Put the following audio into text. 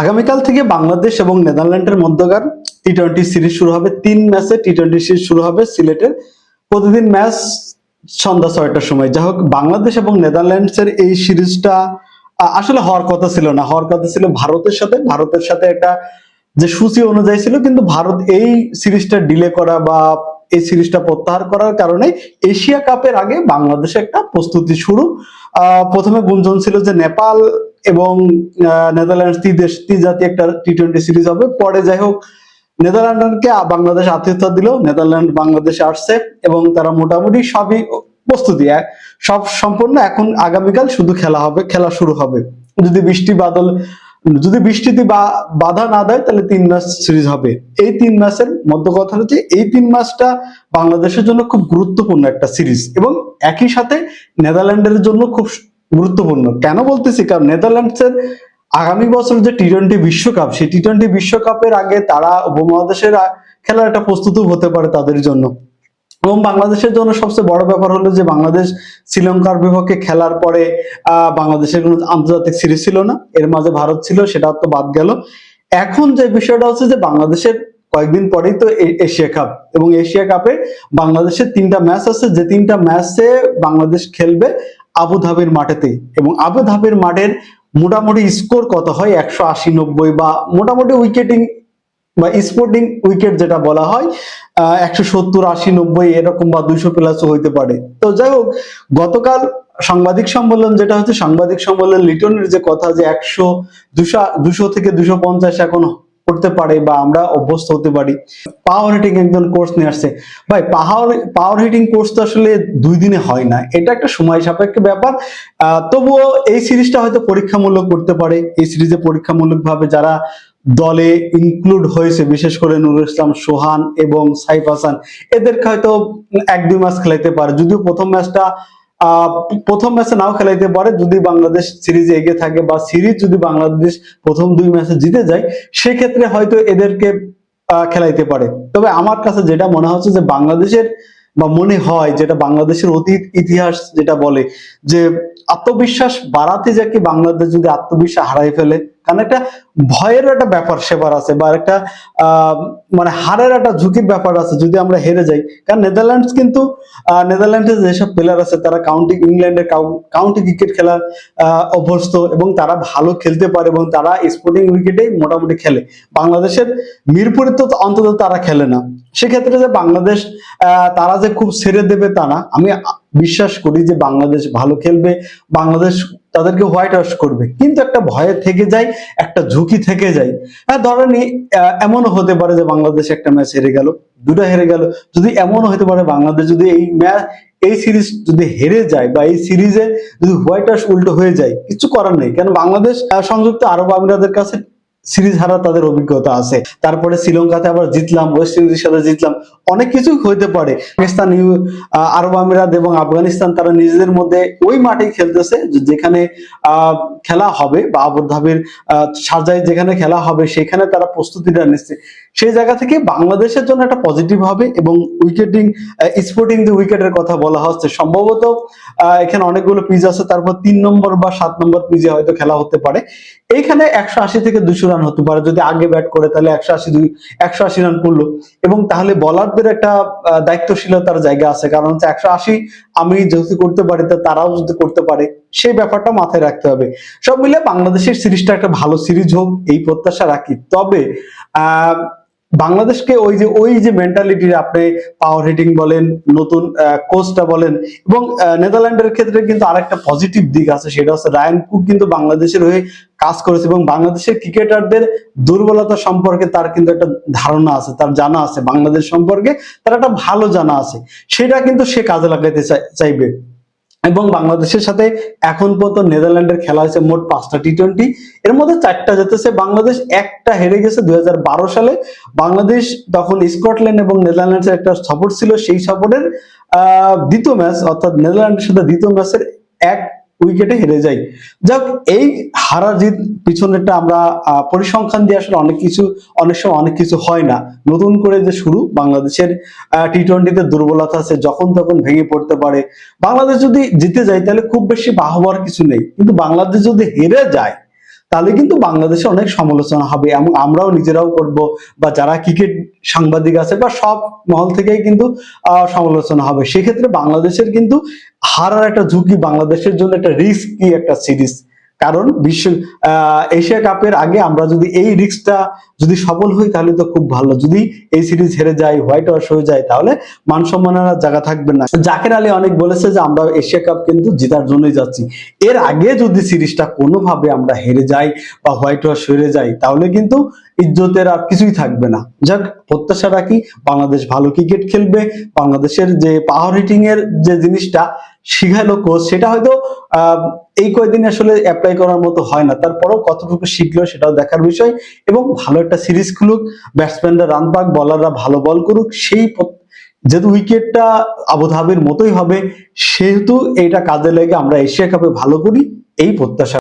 আগামীকাল থেকে বাংলাদেশ এবং নেদারল্যান্ডের মধ্যকার টি টোয়েন্টি সিরিজ শুরু হবে। তিন ম্যাচে টি টোয়েন্টি সিরিজ শুরু হবে সিলেটের। প্রতিদিন ম্যাচ সন্ধ্যা ছয়টার সময়। যাই হোক, বাংলাদেশ এবং নেদারল্যান্ডসের এই সিরিজটা আসলে হওয়ার কথা ছিল না। হওয়ার কথা ছিল ভারতের সাথে। ভারতের সাথে একটা যে সূচি অনুযায়ী ছিল, কিন্তু ভারত এই সিরিজটা ডিলে করা বা এই সিরিজটা প্রত্যাহার করার কারণে এশিয়া কাপের আগে বাংলাদেশে একটা প্রস্তুতি শুরু। প্রথমে গুঞ্জন ছিল যে নেপাল এবং নেদারল্যান্ডস তি দেশ, তি জাতি একটা টি টোয়েন্টি সিরিজ হবে। পরে যাই হোক নেদারল্যান্ডকে বাংলাদেশ আতিথ্য দিল। নেদারল্যান্ড বাংলাদেশে আসছে এবং তারা মোটামুটি সবই প্রস্তুতি। সব সম্পূর্ণ এখন আগামীকাল শুধু খেলা হবে, খেলা শুরু হবে। যদি বৃষ্টি বাদল, যদি বৃষ্টিতে বাধা না দেয়, তাহলে তিন ম্যাচ সিরিজ হবে। এই তিন ম্যাচের মধ্য কথা হচ্ছে, এই তিন ম্যাচটা বাংলাদেশের জন্য খুব গুরুত্বপূর্ণ একটা সিরিজ এবং একই সাথে নেদারল্যান্ডের জন্য খুব গুরুত্বপূর্ণ। কেন বলতেছি? কারণ নেদারল্যান্ডসের আগামী বছর যে টি টোয়েন্টি বিশ্বকাপ সেই টি টোয়েন্টি বিশ্বকাপের আগে তারা উপমহাদেশের খেলার একটা প্রস্তুতি হতে পারে তাদের জন্য। এবং বাংলাদেশের জন্য সবচেয়ে বড় ব্যাপার হলো যে বাংলাদেশ শ্রীলঙ্কার বিপক্ষে খেলার পরে আহ, বাংলাদেশের কোনো আন্তর্জাতিক সিরিজ ছিল না। এর মাঝে ভারত ছিল সেটা তো বাদ গেল। এখন যে বিষয়টা হচ্ছে যে বাংলাদেশের কয়েকদিন পরেই তো এশিয়া কাপ। এবং এশিয়া কাপে বাংলাদেশের তিনটা ম্যাচ আছে। যে তিনটা ম্যাচে বাংলাদেশ খেলবে আবু ধাবির মাঠেতেই এবং আবু ধাবির মাঠের মোটামুটি স্কোর কত হয়? একশো আশি নব্বই বা মোটামুটি উইকেটিং বা স্পোর্টিং উইকেট যেটা বলা হয় একশো সত্তর আশি নব্বই এরকম বা দুইশো প্লাসও হইতে পারে। তো যাই হোক, গতকাল সাংবাদিক সম্মেলন যেটা হচ্ছে, সাংবাদিক সম্মেলন লিটনের যে কথা যে একশো দুশো দুশো থেকে দুশো পঞ্চাশ এখন করতে পারে বা আমরা অভ্যস্ত হতে পারি। পাওয়ার হিটিং একজন কোর্স নিয়ে আসছে। ভাই পাওয়ার পাওয়ার হিটিং কোর্স তো আসলে দুই দিনে হয় না। এটা একটা সময় সাপেক্ষ ব্যাপার। তবুও এই সিরিজটা হয়তো পরীক্ষামূলক করতে পারে। এই সিরিজে পরীক্ষামূলক ভাবে যারা দলে ইনক্লুড হয়েছে, বিশেষ করে নুরুল ইসলাম, সোহান এবং সাইফ হাসান, এদেরকে হয়তো এক দুই ম্যাচ খেলাইতে পারে। যদিও প্রথম ম্যাচটা প্রথম ম্যাচে নাও খেলাইতে পারে। যদি বাংলাদেশ সিরিজে এগিয়ে থাকে বা সিরিজ যদি বাংলাদেশ প্রথম দুই ম্যাচে জিতে যায়, সেক্ষেত্রে হয়তো এদেরকে খেলাইতে পারে। তবে আমার কাছে যেটা মনে হচ্ছে যে বাংলাদেশের, বা মনে হয় যেটা বাংলাদেশের অতীত ইতিহাস যেটা বলে যে আত্মবিশ্বাস বাড়াতে যাকে বাংলাদেশ যদি আত্মবিশ্বাস হারাই ফেলে কারণ একটা ভয়ের একটা ব্যাপার সেবার আছে বা একটা মানে হারের একটা ঝুঁকির ব্যাপার আছে যদি আমরা হেরে যাই। কারণ নেদারল্যান্ডস কিন্তু নেদারল্যান্ডের যেসব প্লেয়ার আছে তারা কাউন্টি ইংল্যান্ডের কাউন্টি ক্রিকেট খেলার অভ্যস্ত এবং তারা ভালো খেলতে পারে এবং তারা স্পোর্টিং উইকেটে মোটামুটি খেলে। বাংলাদেশের মিরপুরে তো অন্তত তারা খেলে না। সেক্ষেত্রে যে বাংলাদেশ তারা যে খুব ছেড়ে দেবে তা না। আমি বিশ্বাস করি যে বাংলাদেশ ভালো খেলবে। বাংলাদেশ তাদেরকে হোয়াইট ওয়াশ করবে। কিন্তু একটা ভয়ে থেকে যায়, একটা ঝুঁকি থেকে যায়। হ্যাঁ ধরেন এমনও হতে পারে যে বাংলাদেশ একটা ম্যাচ হেরে গেল দুটো হেরে গেল। যদি এমনও হতে পারে বাংলাদেশ যদি এই ম্যাচ এই সিরিজ যদি হেরে যায় বা এই সিরিজে যদি হোয়াইট ওয়াশ উল্টো হয়ে যায়, কিছু করার নেই। কেন? বাংলাদেশ সংযুক্ত আরব আমিরাদের কাছে সিরিজ হারা তাদের অভিজ্ঞতা আছে। তারপরে শ্রীলঙ্কাতে আবার জিতলাম ওয়েস্ট ইন্ডিজের সাথে জিতলাম। অনেক কিছু হইতে পারে। পাকিস্তান আরব আমিরাত এবং আফগানিস্তান তারা নিজেদের মধ্যে ওই মাঠেই খেলতেছে যেখানে খেলা হবে বা আবুধাবির সাজায় যেখানে খেলা হবে সেখানে তারা প্রস্তুতিটা নিচ্ছে। সেই জায়গা থেকে বাংলাদেশের জন্য একটা পজিটিভ হবে এবং উইকেটিং স্পোর্টিং যে উইকেটের কথা বলা হচ্ছে, সম্ভবত এখানে অনেকগুলো পিচ আছে, তারপর তিন নম্বর বা সাত নম্বর পিচে হয়তো খেলা হতে পারে। এইখানে একশো আশি থেকে দুশো রান হতে পারে যদি আগে ব্যাট করে, তাহলে একশো আশি দুই, একশো আশি রান করল। এবং তাহলে বলারদের একটা দায়িত্বশীলতার জায়গা আছে। কারণ হচ্ছে একশো আশি আমি যদি করতে পারি, তা তারাও যদি করতে পারে, সেই ব্যাপারটা মাথায় রাখতে হবে। সব মিলে বাংলাদেশের সিরিজটা একটা ভালো সিরিজ হোক, এই প্রত্যাশা রাখি। তবে, আহ বাংলাদেশকে ওই যে ওই যে মেন্টালিটির আপনি পাওয়ার হিটিং বলেন, নতুন কোচটা বলেন এবং নেদারল্যান্ডের ক্ষেত্রে কিন্তু আরেকটা পজিটিভ দিক আছে, সেটা হচ্ছে রায়ান কুক কিন্তু বাংলাদেশের হয়ে কাজ করেছে এবং বাংলাদেশের ক্রিকেটারদের দুর্বলতা সম্পর্কে তার কিন্তু একটা ধারণা আছে, তার জানা আছে। বাংলাদেশ সম্পর্কে তার একটা ভালো জানা আছে। সেটা কিন্তু সে কাজে লাগাইতে চাই- চাইবে। এবং বাংলাদেশের সাথে এখন পর্যন্ত নেদারল্যান্ডের খেলা হয়েছে মোট পাঁচটা টি টোয়েন্টি এর মধ্যে চারটা জিতেছে বাংলাদেশ একটা হেরে গেছে দুই হাজার বারো সালে। বাংলাদেশ তখন স্কটল্যান্ড এবং নেদারল্যান্ডসের একটা সফর ছিল সেই আহ, দ্বিতীয় ম্যাচ অর্থাৎ নেদারল্যান্ডের সাথে দ্বিতীয় ম্যাচের এক উইকেটে হেরে যাই। যাক, এই হারা জিত পিছনেটা আমরা পরিসংখ্যান দিয়ে আসলে অনেক কিছু, অনেক সময় অনেক কিছু হয় না। নতুন করে যে শুরু, বাংলাদেশের টি টোয়েন্টিতে দুর্বলতা আছে, যখন তখন ভেঙে পড়তে পারে। বাংলাদেশ যদি জিতে যায়, তাহলে খুব বেশি বাহবার কিছু নেই। কিন্তু বাংলাদেশ যদি হেরে যায় তাহলে কিন্তু বাংলাদেশে অনেক সমালোচনা হবে এবং আমরাও নিজেরাও করব বা যারা ক্রিকেট সাংবাদিক আছে বা সব মহল থেকেই কিন্তু সমালোচনা হবে। সেক্ষেত্রে বাংলাদেশের কিন্তু হারার একটা ঝুঁকি, বাংলাদেশের জন্য একটা রিস্কি একটা সিরিজ। কারণ বিশ্ব এশিয়া কাপের আগে আমরা যদি এই রিক্সটা যদি সফল হই, তাহলে তো খুব ভালো। যদি এই সিরিজ হেরে যায় হোয়াইট ওয়াশ হয়ে যায়, তাহলে মান সম্মানের জায়গা থাকবে না। জাকের আলী অনেক বলেছে যে, আমরা এশিয়া কাপ কিন্তু জেতার জন্যই যাচ্ছি। এর আগে যদি সিরিজটা কোনোভাবে আমরা হেরে যাই বা হোয়াইট ওয়াশ হেরে যাই, তাহলে কিন্তু ইজ্জতের আর কিছুই থাকবে না। যাক, প্রত্যাশা রাখি বাংলাদেশ ভালো ক্রিকেট খেলবে। বাংলাদেশের যে পাওয়ার হিটিং এর যে জিনিসটা, শিখালো কোচ সেটা হয়তো এই কয়দিন আসলে অ্যাপ্লাই করার মতো হয় না। তারপরেও কতটুকু শিখলো সেটাও দেখার বিষয় এবং ভালো একটা সিরিজ খুলুক ব্যাটসম্যানরা রান পাক বলাররা ভালো বল করুক, সেই যেহেতু উইকেটটা আবুধাবির মতোই হবে, সেহেতু এটা কাজে লেগে আমরা এশিয়া কাপে ভালো করি, এই প্রত্যাশা